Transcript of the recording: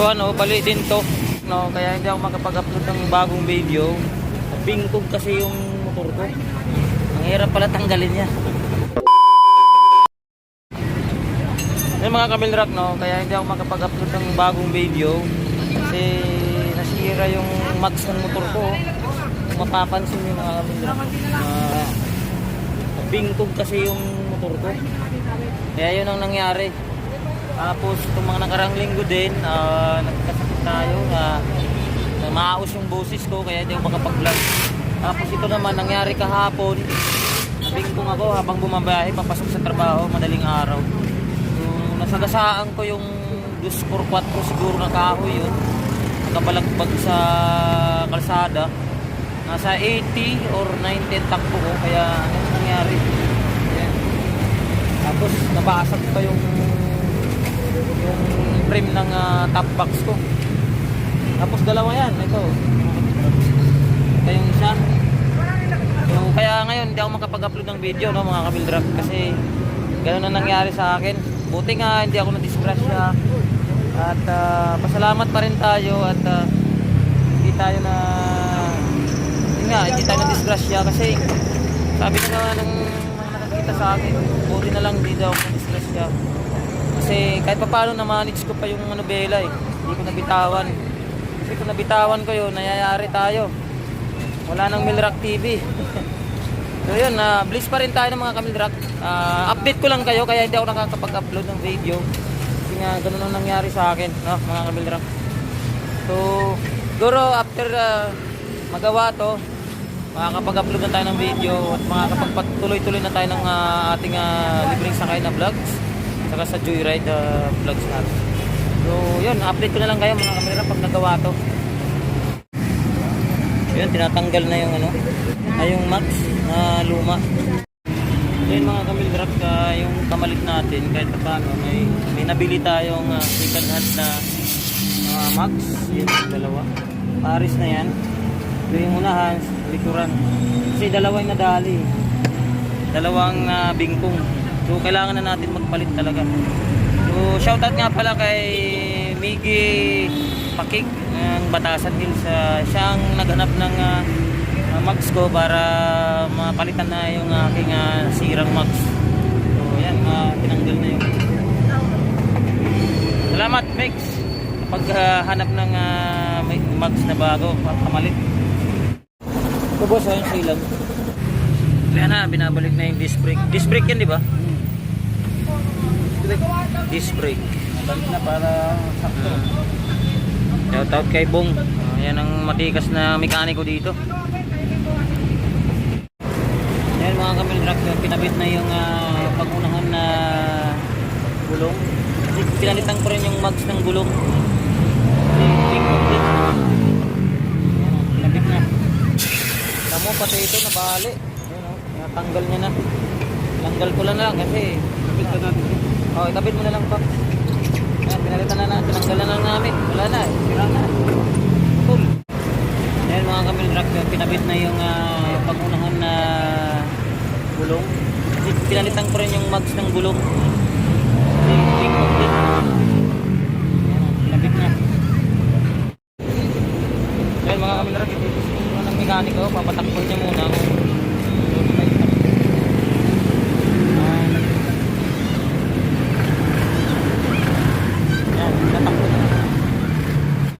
So ano, bali din to. No, kaya hindi ako makapag-upload ng bagong video. Bingkog kasi yung motor ko. Ang hirap pala tanggalin niya. Yung mga kamil rock, no, kaya hindi ako makapag-upload ng bagong video. Kasi nasira yung max ng motor ko. Mapapansin yung mga kamil rock. ah, bingkog kasi yung motor ko. Kaya yun ang nangyari. Tapos itong mga nakarang linggo din, ah, nagkasakit tayo na na maayos yung boses ko kaya hindi ako makapag-vlog. Tapos ito naman nangyari kahapon. Nabingkong ako habang bumabiyahe papasok sa trabaho madaling araw. So, nasagasaan ko yung Diyos por 4 siguro na kahoy yun. Nakabalagbag sa kalsada. Nasa 80 or 90 takbo ko kaya ano nangyari? Yan. Tapos nabasag pa yung yung frame ng ah, top box ko. Tapos dalawa yan, ito. Ito yung isa. So, kaya ngayon hindi ako makapag-upload ng video no mga kabildrap kasi ganun na nangyari sa akin. Buti nga hindi ako na-disgrasya. At ah, pasalamat pa rin tayo at ah, hindi tayo na yun nga, hindi tayo na-disgrasya kasi sabi nga ng mga nakakita sa akin, buti na lang hindi daw ako na-disgrasya. Kasi kahit pa paano na-manage ko pa yung nobela eh. Hindi ko nabitawan. Kasi kung nabitawan ko yun, nayayari tayo. Wala nang Milrock TV. so yun, na bliss pa rin tayo ng mga kamilrock. Ah, update ko lang kayo kaya hindi ako nakakapag-upload ng video. Kasi nga ganun ang nangyari sa akin, no, mga kamilrock. So, siguro after ah, magawa to, makakapag-upload na tayo ng video at makakapagpatuloy-tuloy na tayo ng ah, ating ah, libreng sakay na vlogs saka sa Joyride uh, vlogs natin. So, yun, update ko na lang kayo mga kamera pag nagawa to. Yun, tinatanggal na yung ano, ay yung max na luma. Yun mga kamildrap, uh, yung kamalit natin, kahit pa paano, may, may nabili tayong uh, second hand na uh, max. Yun, dalawa. Paris na yan. Ito yung unahan, likuran. Kasi dalawa yung nadali. Dalawang uh, bingkong. So, kailangan na natin magpalit talaga. So, shoutout nga pala kay Miggy Pakik ng Batasan Hills. Uh, siyang naghanap ng uh, uh, mags ko para mapalitan na yung aking uh, sirang mags. So, yan, uh, tinanggal na yung... Salamat, Mix! Pag uh, hanap ng uh, mags na bago, kamalit. Ito boss, ayun silang. Kaya na, binabalik na yung disc brake. Disc brake yan, di ba? Disc brake. Balik na para sakto. Shout out kay Bong. Ah, yan ang matikas na mekaniko dito. Yan mga kamil truck, pinabit na yung ah, pagunahan na gulong. Pinalitan ko rin yung mags ng gulong. Pinabit na. Tamo pati ito nabali tanggal niya na. Tanggal ko lang na lang kasi Kapitan natin. oh itapit mo na lang Pops ayan pinalitan na natin tanggal na lang namin. Wala na eh, sira na. Boom. Ayan mga kamil truck pinabit na yung ah, uh, pagunahon na gulong. Pinalitan ko rin yung mags ng gulong. Ayan mga kamil truck, ito yung mekaniko, papatakpon niya muna. kung